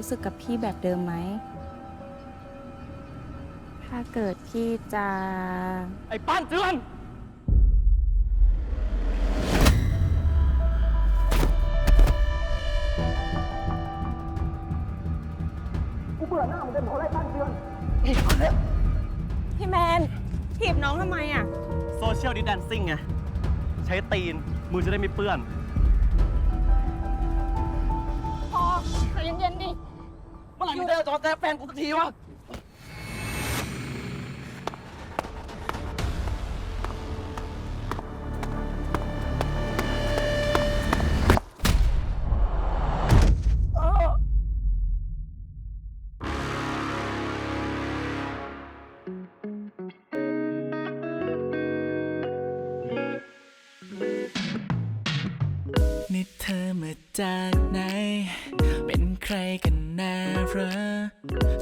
นยังรู้สึกกับพี่แบบเดิมไหม ถ้าเกิดพี่จะ ไอ้ป้านเจือนพี่แมนถีบน้องทำไมอะ โซเชียลดิ s แดนซิ่งไง ใช้ตีน มือจะได้ไม่เปื้อน พอใจเย็นๆดิ เมื่อไหร่มึงจะจอดแจแฟนกูสักทีวะ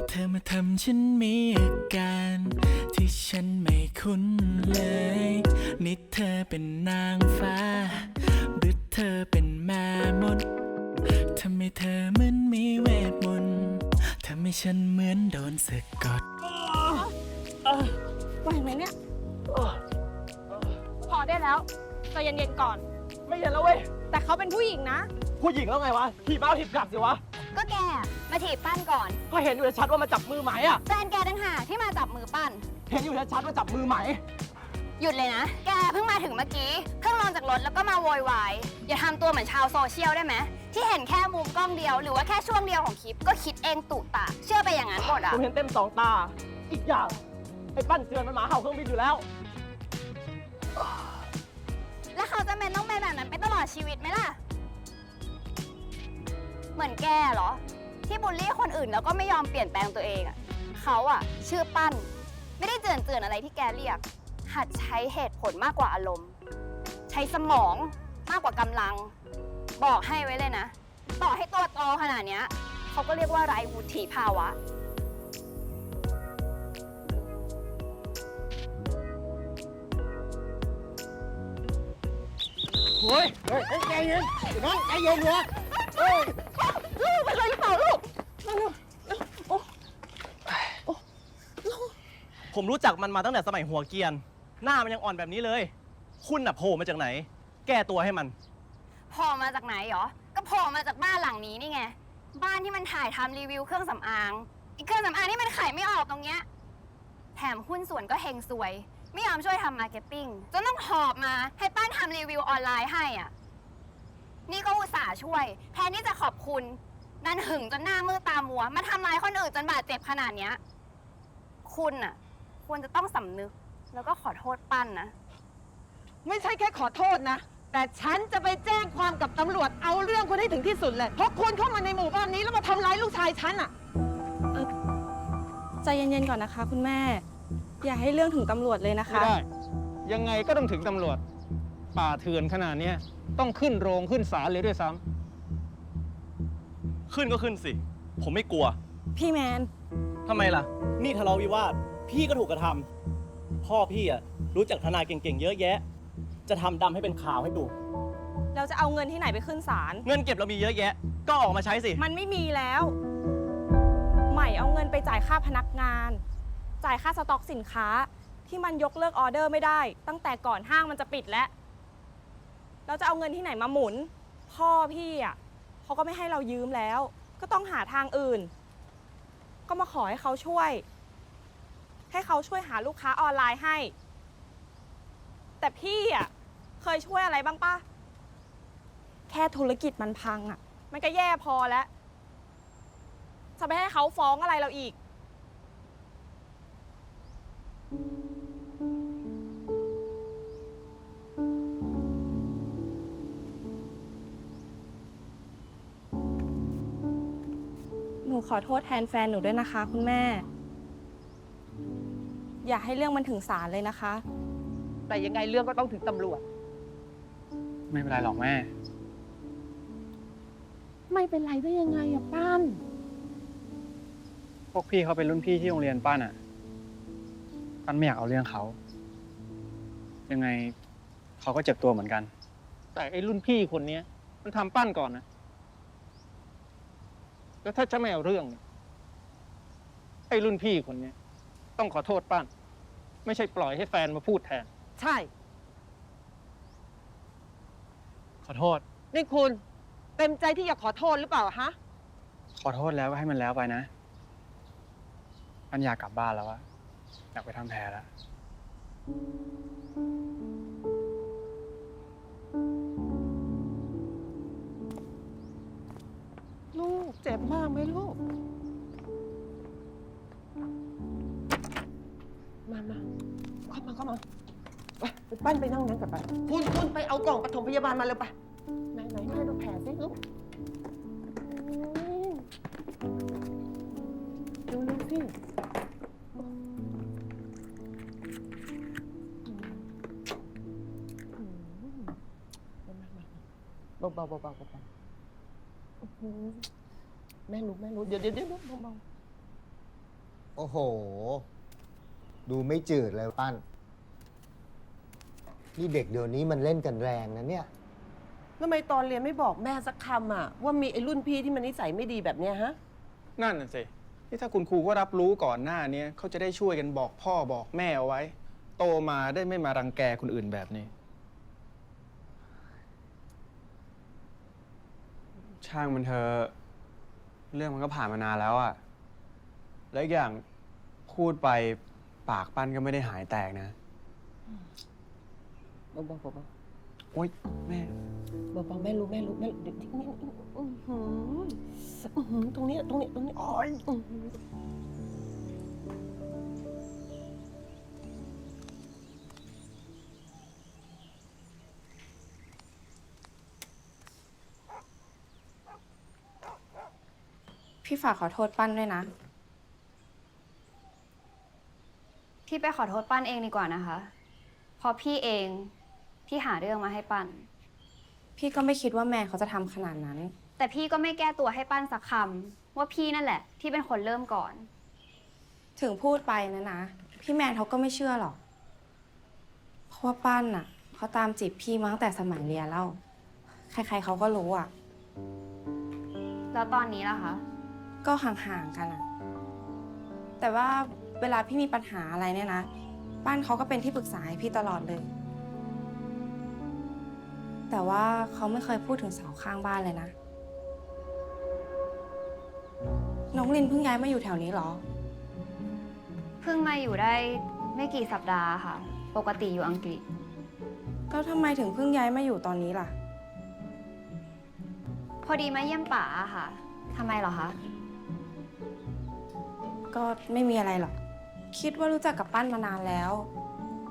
เธอมาทำฉันมีอาการที่ฉันไม่คุ้นเลย นี่เธอเป็นนางฟ้า หรือเธอเป็นแม่มดทำไมเธอเหมือนมีเวทมนต์ทำให้ฉันเหมือนโดนสะกด ไหวไหมเนี่ยพอได้แล้วใจเย็นๆก่อน ไม่เห็นแล้วเว้ย แต่เขาเป็นผู้หญิงนะ ผู้หญิงแล้วไงวะถีบเอาถีบกลับสิวะ ก็แกมาถีบปั้นก่อน ก็เห็นอยู่ชัดว่ามาจับมือไหมอะแฟนแกตั้งหากที่มาจับมือปั้น เห็นอยู่ชัดว่าจับมือไหม หยุดเลยนะ แกเพิ่งมาถึงเมื่อกี้เพิ่งลงจากรถแล้วก็มาโวยวาย อย่าทำตัวเหมือนชาวโซเชียลได้ไหม ที่เห็นแค่มุมกล้องเดียว หรือว่าแค่ช่วงเดียวของคลิปก็คิดเองตุตะ เชื่อไปอย่างนั้นหมดอะผมเห็นเต็มสองตา อีกอย่างไอ้ปั้นเจือนมันหมาเห่าเครื่องบินอยู่แล้ว แล้วเขาจะเป็นต้องเป็นแบบนั้นไปตลอดชีวิตไหมล่ะ เหมือนแกเหรอ ที่บูลลี่คนอื่นแล้วก็ไม่ยอมเปลี่ยนแปลงตัวเองอะเขาอะชื่อปั้น ไม่ได้เจือนเจือนอะไรที่แกเรียก หัดใช้เหตุผลมากกว่าอารมณ์ ใช้สมองมากกว่ากำลัง บอกให้ไว้เลยนะ ต่อให้ตัวโตขนาดเนี้ยเขาก็เรียกว่าไร้วุฒิภาวะเฮ้ยเฮ้ยใจเย็นน้องใจเย็นวะเฮ้ย ลูกเป็นไรหรือเปล่าลูกผมรู้จักมันมาตั้งแต่สมัยหัวเกรียน หน้ามันยังอ่อนแบบนี้เลย คุณน่ะโผล่มาจากไหน แก้ตัวให้มัน พอมาจากไหนเหรอ ก็พอมาจากบ้านหลังนี้นี่ไง บ้านที่มันถ่ายทำรีวิวเครื่องสำอางอีกเครื่องสำอางที่มันขายไม่ออกตรงเนี้ย แถมหุ้นส่วนก็เฮงซวย ไม่ยอมช่วยทำมาร์เก็ตติ้งจนต้องหอบมาให้ป้านทำรีวิวออนไลน์ให้อะ นี่ก็อุตส่าห์ช่วย แทนที่จะขอบคุณ นันหึงจนหน้ามืดตามัว มาทำร้ายคนอื่นจนบาดเจ็บขนาดเนี้ย คุณอะ ควรจะต้องสำนึก แล้วก็ขอโทษปั้นนะ ไม่ใช่แค่ขอโทษนะ แต่ฉันจะไปแจ้งความกับตำรวจเอาเรื่องคุณให้ถึงที่สุดเลย เพราะคุณเข้ามาในหมู่บ้านนี้แล้วมาทำร้ายลูกชายฉันอะใจเย็นๆก่อนนะคะ คุณแม่ อย่าให้เรื่องถึงตำรวจเลยนะไม่คะ ได้ ยังไงก็ต้องถึงตำรวจ ป่าเถื่อนขนาดเนี้ยต้องขึ้นโรงขึ้นศาลเลยด้วยซ้ำ ขึ้นก็ขึ้นสิ ผมไม่กลัว พี่แมน ทำไมล่ะ นี่ทะเลาะวิวาท พี่ก็ถูกกระทำพ่อพี่อะรู้จักทนายเก่งๆ เยอะแยะ จะทำดำให้เป็นขาวให้ดู เราจะเอาเงินที่ไหนไปขึ้นศาล เงินเก็บเรามีเยอะแยะ ก็ออกมาใช้สิ มันไม่มีแล้ว ใหม่เอาเงินไปจ่ายค่าพนักงาน จ่ายค่าสต็อกสินค้า ที่มันยกเลิกออเดอร์ไม่ได้ ตั้งแต่ก่อนห้างมันจะปิดแล้ว เราจะเอาเงินที่ไหนมาหมุน พ่อพี่อะ เขาก็ไม่ให้เรายืมแล้ว ก็ต้องหาทางอื่น ก็มาขอให้เขาช่วย ให้เขาช่วยหาลูกค้าออนไลน์ให้ แต่พี่อะเคยช่วยอะไรบ้างปะแค่ธุรกิจมันพังอะ มันก็แย่พอแล้วจะไปให้เขาฟ้องอะไรเราอีก ขอโทษแทนแฟนหนูด้วยนะคะ คุณแม่ อย่าให้เรื่องมันถึงศาลเลยนะคะ แต่ยังไงเรื่องก็ต้องถึงตำรวจ ไม่เป็นไรหรอกแม่ ไม่เป็นไรได้ยังไงอะป้านพวกพี่เขาเป็นรุ่นพี่ที่โรงเรียนป้านอะป้านไม่อยากเอาเรื่องเขา ยังไงเขาก็เจ็บตัวเหมือนกัน แต่ไอ้รุ่นพี่คนเนี้ย มันทำปั้นก่อนนะ แล้วถ้าจะไม่เอาเรื่องเนี่ยไอ้รุ่นพี่คนเนี้ยต้องขอโทษปั้นไม่ใช่ปล่อยให้แฟนมาพูดแทน ใช่ ขอโทษ นี่คุณเต็มใจที่จะขอโทษหรือเปล่าฮะ ขอโทษแล้วก็ให้มันแล้วไปนะ มันอยากกลับบ้านแล้วอะอยากไปทำแผลแล้ว ลูกเจ็บมากไหมลูก มามาเข้ามาเข้ามาไปไปปั้นไปนั่งนั้นกับไปคุณคุณไปเอากล่องปฐมพยาบาลมาเลยไป ไหนไหนแม่ดูแผลสิลูกอืมดูดูสิอืมมามามาเบาเบาเบาเบาเบาอื้อหือ แม่รู้แม่รู้เดี๋ยวเดี๋ยวเดี๋ยวเบาเบาโอ้โห ดูไม่จืดเลยปั้น นี่เด็กเดี๋ยวนี้มันเล่นกันแรงนะเนี่ยทำไมตอนเรียนไม่บอกแม่สักคำอะ ว่ามีไอ้รุ่นพี่ที่มันนิสัยไม่ดีแบบเนี้ยฮะ นั่นน่ะสิที่ถ้าคุณครูก็รับรู้ก่อนหน้านี้เขาจะได้ช่วยกันบอกพ่อบอกแม่เอาไว้ โตมาได้ไม่มารังแกคนอื่นแบบนี้ ช่างมันเธอะเรื่องมันก็ผ่านมานานแล้วอะแล้วอีกอย่างพูดไปปากปั้นก็ไม่ได้หายแตกนะ เบาๆเบาโอ๊ยแม่ๆเบาๆแม่รู้แม่รู้แม่รู้เดี๋ยวนี่นี่อื้อหืออื้อหือตรงเนี้ยตรงเนี้ยตรงเนี้ยอ้อยอื้อหือ พี่ฝากขอโทษปั้นด้วยนะ พี่ไปขอโทษปั้นเองดีกว่านะคะ เพราะพี่เองที่หาเรื่องมาให้ปั้น พี่ก็ไม่คิดว่าแม่เขาจะทำขนาดนั้น แต่พี่ก็ไม่แก้ตัวให้ปั้นสักคำว่าพี่นั่นแหละ ที่เป็นคนเริ่มก่อน ถึงพูดไปนะนะ พี่แมนเขาก็ไม่เชื่อหรอก เพราะว่าปั้นน่ะเขาตามจีบพี่มาตั้งแต่สมัยเรียนแล้ว ใครๆเขาก็รู้อะ แล้วตอนนี้ล่ะคะ ก็ห่างๆกันอะแต่ว่าเวลาพี่มีปัญหาอะไรเนี่ยนะป้านเขาก็เป็นที่ปรึกษาให้พี่ตลอดเลย แต่ว่าเขาไม่เคยพูดถึงเสาข้างบ้านเลยนะ น้องลินเพิ่งย้ายมาอยู่แถวนี้เหรอ เพิ่งมาอยู่ได้ไม่กี่สัปดาห์ค่ะ ปกติอยู่อังกฤษ แล้วทำไมถึงเพิ่งย้ายมาอยู่ตอนนี้ล่ะ พอดีมาเยี่ยมป๋าอะค่ะทำไมเหรอคะ ก็ไม่มีอะไรหรอก คิดว่ารู้จักกับปั้นมานานแล้ว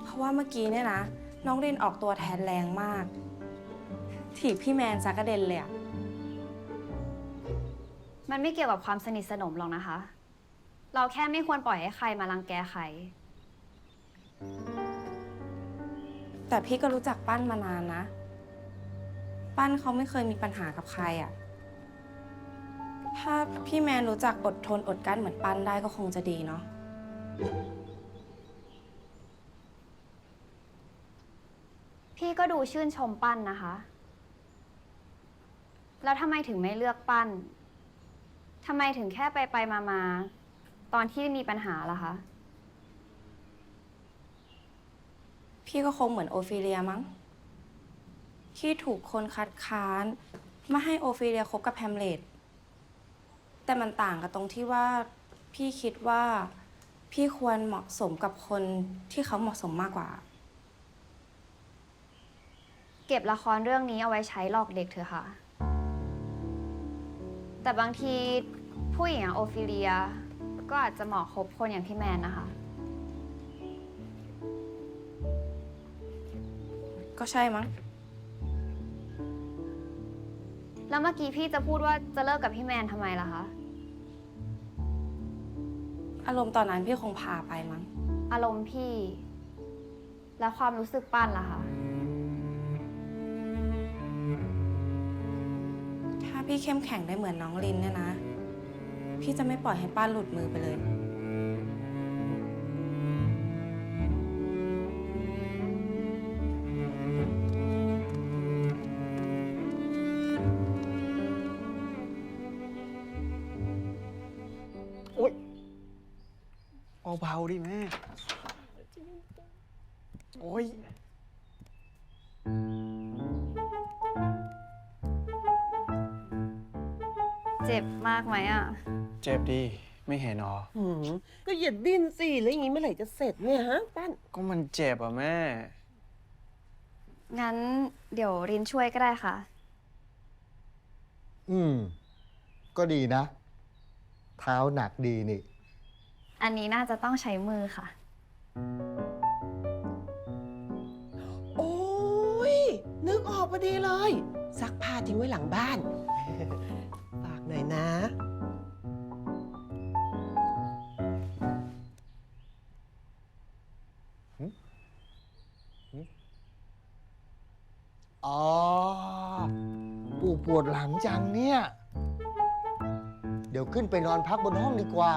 เพราะว่าเมื่อกี้เนี่ยนะ น้องเรนออกตัวแทนแรงมาก ถีบพี่แมนซักกระเด็นเลยอะมันไม่เกี่ยวกับความสนิทสนมหรอกนะคะ เราแค่ไม่ควรปล่อยให้ใครมารังแกใคร แต่พี่ก็รู้จักปั้นมานานนะ ปั้นเขาไม่เคยมีปัญหากับใครอะ ถ้าพี่แมนรู้จักอดทนอดกลั้นเหมือนปั้นได้ก็คงจะดีเนาะ พี่ก็ดูชื่นชมปั้นนะคะ แล้วทำไมถึงไม่เลือกปั้นทำไมถึงแค่ไปไปมามาๆตอนที่มีปัญหาล่ะคะ พี่ก็คงเหมือนโอฟิเลียมั้ง ที่ถูกคนคัดค้าน ไม่ให้โอฟิเลียคบกับแฮมเล็ต แต่มันต่างกันตรงที่ว่าพี่คิดว่าพี่ควรเหมาะสมกับคนที่เขาเหมาะสมมากกว่า เก็บละครเรื่องนี้เอาไว้ใช้หลอกเด็กเถอะค่ะ แต่บางทีผู้หญิงอย่างโอฟิเลีย ก็อาจจะเหมาะคบคนอย่างพี่แมนนะคะ ก็ใช่มั้ง แล้วเมื่อกี้พี่จะพูดว่าจะเลิกกับพี่แมนทำไมล่ะคะ อารมณ์ตอนนั้นพี่คงพาไปมั้ง อารมณ์พี่ และความรู้สึกปั้นล่ะคะ ถ้าพี่เข้มแข็งได้เหมือนน้องลินเนี่ยนะ พี่จะไม่ปล่อยให้ป้าหลุดมือไปเลย ดิแม่ โอ้ย เจ็บมากไหมอะ เจ็บดี ไม่เห็นหรอ หืมก็อย่าดิ้นสิ แล้วอย่างนี้เมื่อไหร่จะเสร็จเนี่ยฮะปั้นก็มันเจ็บอะแม่ งั้นเดี๋ยวรินช่วยก็ได้ค่ะ อืม ก็ดีนะ เท้าหนักดีนี่ อันนี้น่าจะต้องใช้มือค่ะ โอ้ย นึกออกพอดีเลย ซักผ้าทิ้งไว้หลังบ้าน ฝากหน่อยนะ อ๋อ ปู่ปวดหลังจังเนี่ย เดี๋ยวขึ้นไปนอนพักบนห้องดีกว่า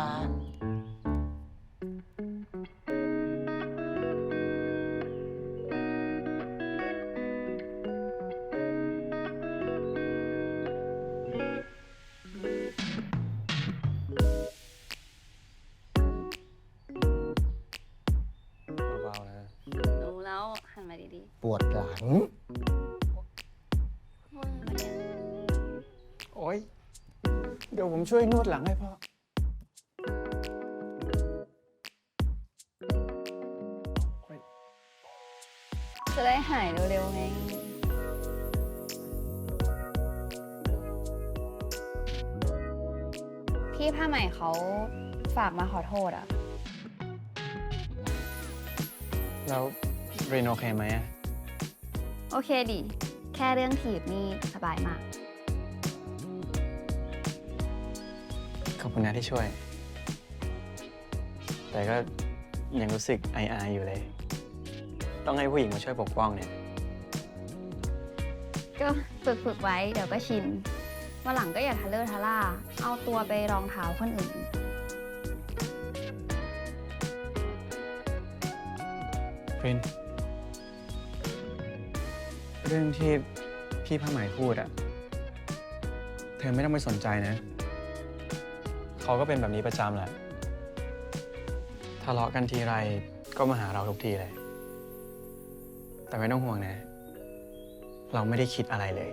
ปวดหลังๆมือปะเนี่ยโอ้ยเดี๋ยวผมช่วยนวดหลังให้พ่อ จะได้หายเร็วๆไง พี่ผ้าใหม่เขาฝากมาขอโทษอะ แล้วเรนโอเคไหมอะ โอเคดิ แค่เรื่องถีบนี่สบายมาก ขอบคุณนะที่ช่วย แต่ก็ยังรู้สึกไออาอยู่เลย ต้องให้ผู้หญิงมาช่วยปกป้องเนี่ย ก็ฝึกฝึกๆไว้เดี๋ยวก็ชินวันหลังก็อย่าทะเลอะทะล่า เอาตัวไปรองเท้าคนอื่น พริน เรื่องที่พี่ผ้าไหมพูดอะเธอไม่ต้องไปสนใจนะ เขาก็เป็นแบบนี้ประจำแหละ ทะเลาะกันทีไรก็มาหาเราทุกทีเลย แต่ไม่ต้องห่วงนะ เราไม่ได้คิดอะไรเลย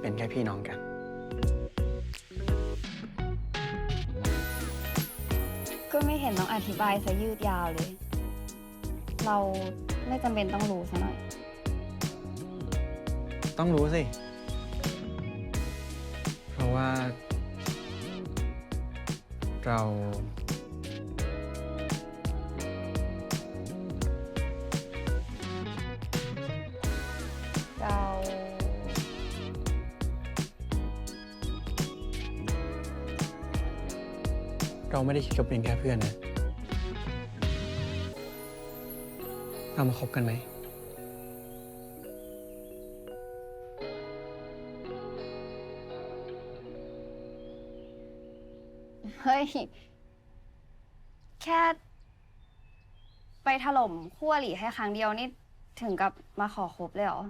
เป็นแค่พี่น้องกัน ก็ไม่เห็นต้องอธิบายซะยืดยาวเลย เราไม่จำเป็นต้องรู้ซะหน่อย ต้องรู้สิ เพราะว่า เรา เรา เราไม่ได้คิดกับเพียงแค่เพื่อนนะ เรามาคบกันไหม แค่ ไปถล่มขั้วหลีให้ครั้งเดียวนี่ถึงกับมาขอคบเลยเหรอ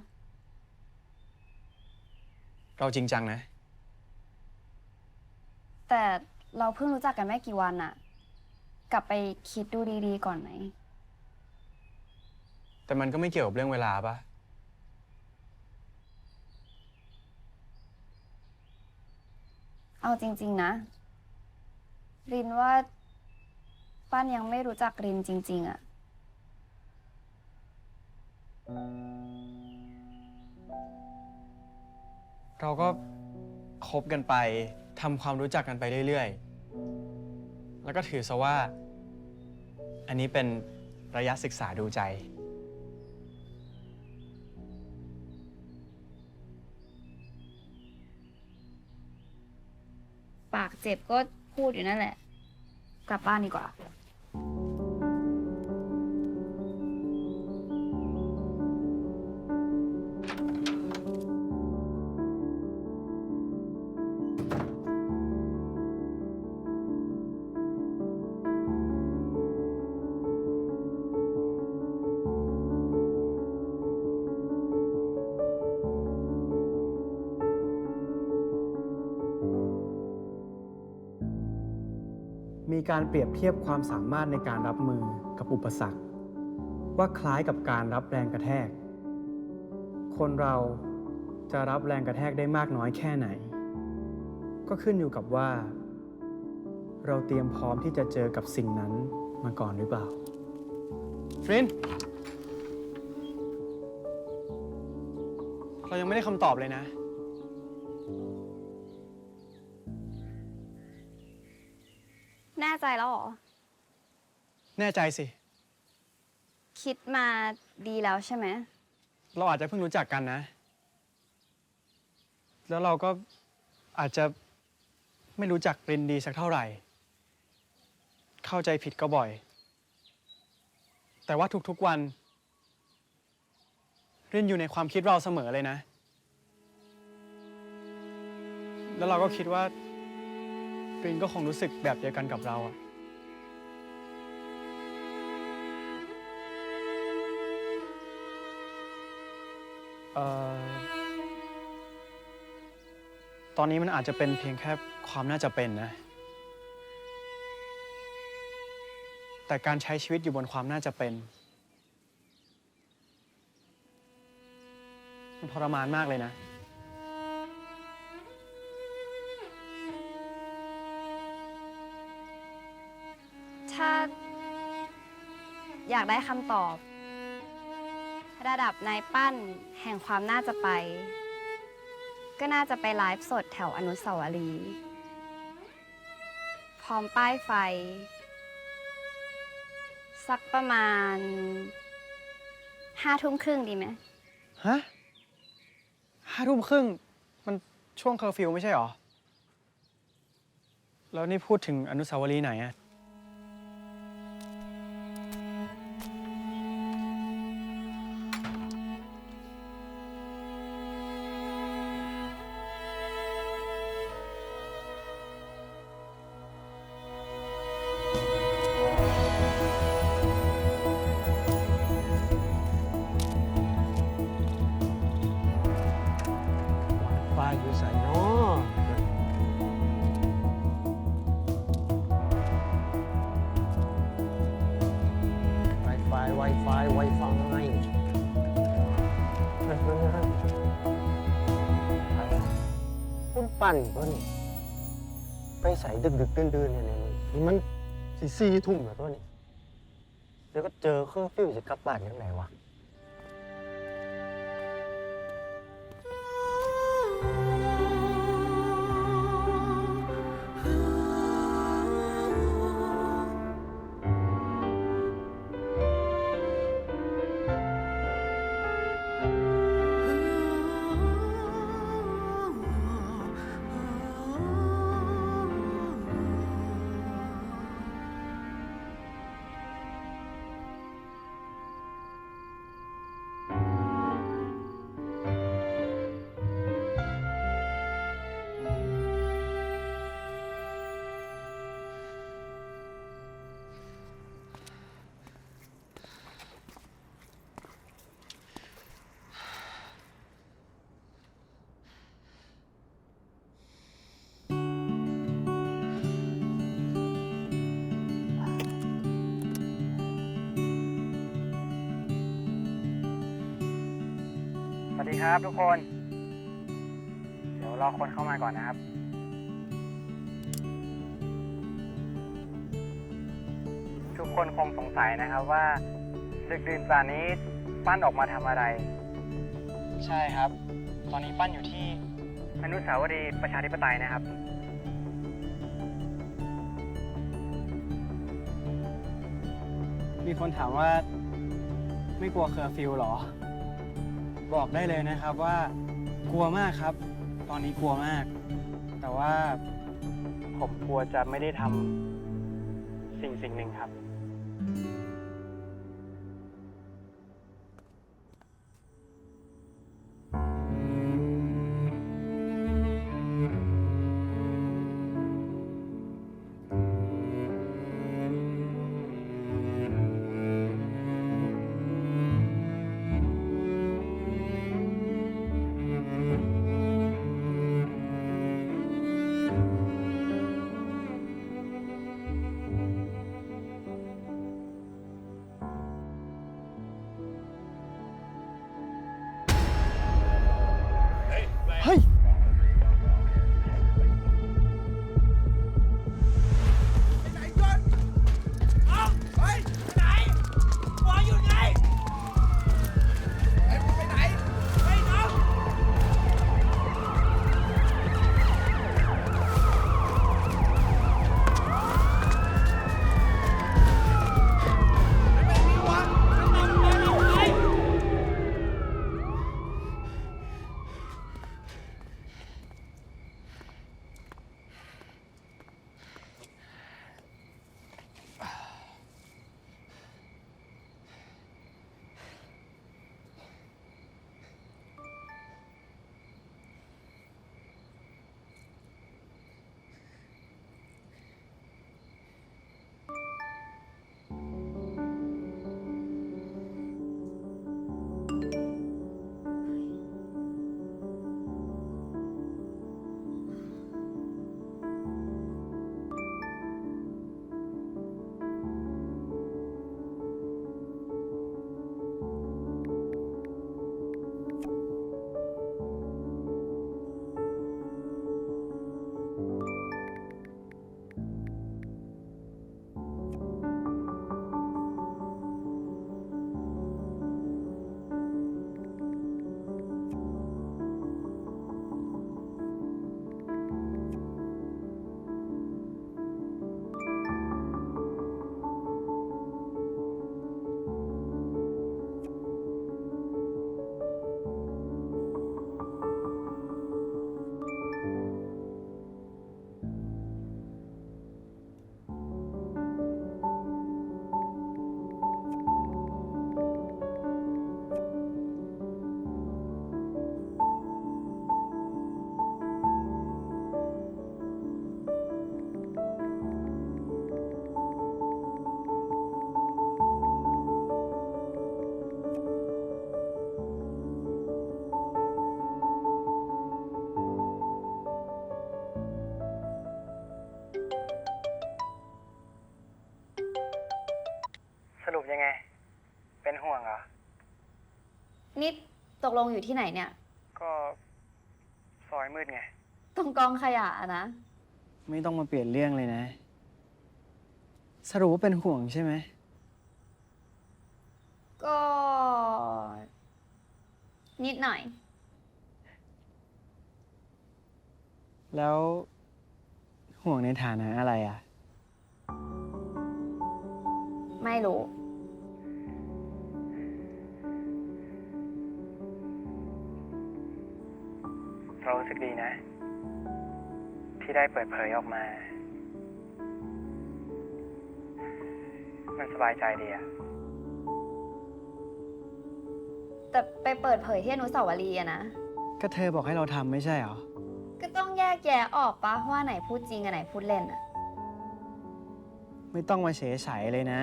เราจริงจังนะ แต่เราเพิ่งรู้จักกันไม่กี่วันอะกลับไปคิดดูดีๆก่อนไหม แต่มันก็ไม่เกี่ยวกับเรื่องเวลาปะเอาจริง ๆ นะ รินว่าป้านยังไม่รู้จักรินจริง ๆอะเราก็คบกันไปทำความรู้จักกันไปเรื่อย ๆ แล้วก็ถือซะว่า อันนี้เป็นระยะศึกษาดูใจ ปากเจ็บก็พูดอยู่นั่นแหละ กลับบ้านดีกว่า การเปรียบเทียบความสามารถในการรับมือกับอุปสรรค ว่าคล้ายกับการรับแรงกระแทก คนเราจะรับแรงกระแทกได้มากน้อยแค่ไหน ก็ขึ้นอยู่กับว่า เราเตรียมพร้อมที่จะเจอกับสิ่งนั้นมาก่อนหรือเปล่าฟรินเรายังไม่ได้คำตอบเลยนะ แน่ใจแล้วเหรอ แน่ใจสิ คิดมาดีแล้วใช่ไหม เราอาจจะเพิ่งรู้จักกันนะ แล้วเราก็อาจจะไม่รู้จักรินดีสักเท่าไหร่ เข้าใจผิดก็บ่อย แต่ว่าทุกๆวัน รินอยู่ในความคิดเราเสมอเลยนะ แล้วเราก็คิดว่า รินก็คงรู้สึกแบบเดียวกันกับเราอะเอ่อตอนนี้มันอาจจะเป็นเพียงแค่ความน่าจะเป็นนะ แต่การใช้ชีวิตอยู่บนความน่าจะเป็น มันทรมานมากเลยนะ ถ้า อยากได้คำตอบ ระดับนายปั้นแห่งความน่าจะไป ก็น่าจะไปไลฟ์สดแถวอนุสาวรีย์พร้อมป้ายไฟ สักประมาณห้าทุ่มครึ่งดีไหมฮะห้าทุ่มครึ่ง มันช่วงเคอร์ฟิวไม่ใช่หรอ แล้วนี่พูดถึงอนุสาวรีย์ไหนอะ ปั่นเพิ่นไปใส่ดึกดึกเดือนเนี่ยเนี่ยนี่มันสี่สี่ทุ่มแล้วตัวนี้เดี๋ยวก็เจอเครื่องฟิวจะกลับบ้านยังไงวะ ครับทุกคน เดี๋ยวรอคนเข้ามาก่อนนะครับ ทุกคนคงสงสัยนะครับว่าดึกดื่นป่านนี้ปั้นออกมาทำอะไร ใช่ครับ ตอนนี้ปั้นอยู่ที่อนุสาวรีย์ประชาธิปไตยนะครับ มีคนถามว่าไม่กลัวเคอร์ฟิวเหรอ บอกได้เลยนะครับว่ากลัวมากครับ ตอนนี้กลัวมาก แต่ว่าผมกลัวจะไม่ได้ทำสิ่งสิ่งหนึ่งครับ นี่ตกลงอยู่ที่ไหนเนี่ย ก็ซอยมืดไง ตรงกองขยะอะนะ ไม่ต้องมาเปลี่ยนเรื่องเลยนะ สรุปว่าเป็นห่วงใช่ไหม ก็ นิดหน่อย แล้วห่วงในฐานะอะไรอะ ไม่รู้ เรารู้สึกดีนะ ที่ได้เปิดเผยออกมา มันสบายใจดีอะแต่ไปเปิดเผยที่อนุสาวรีย์อะนะ ก็เธอบอกให้เราทำไม่ใช่เหรอ ก็ต้องแยกแยะออกปะว่าไหนพูดจริงอะไหนพูดเล่นอะไม่ต้องมาเฉยใสเลยนะ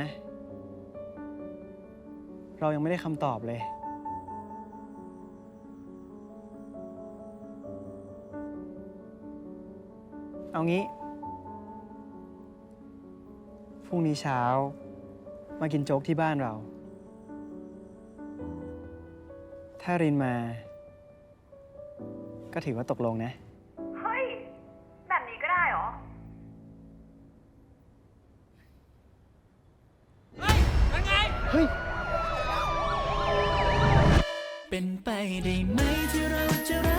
เรายังไม่ได้คำตอบเลย เอางี้ พรุ่งนี้เช้า มากินโจ๊กที่บ้านเรา ถ้ารินมา ก็ถือว่าตกลงนะ เฮ้ย แบบนี้ก็ได้เหรอ เฮ้ย เป็นไปได้ไหมที่เราจะรัก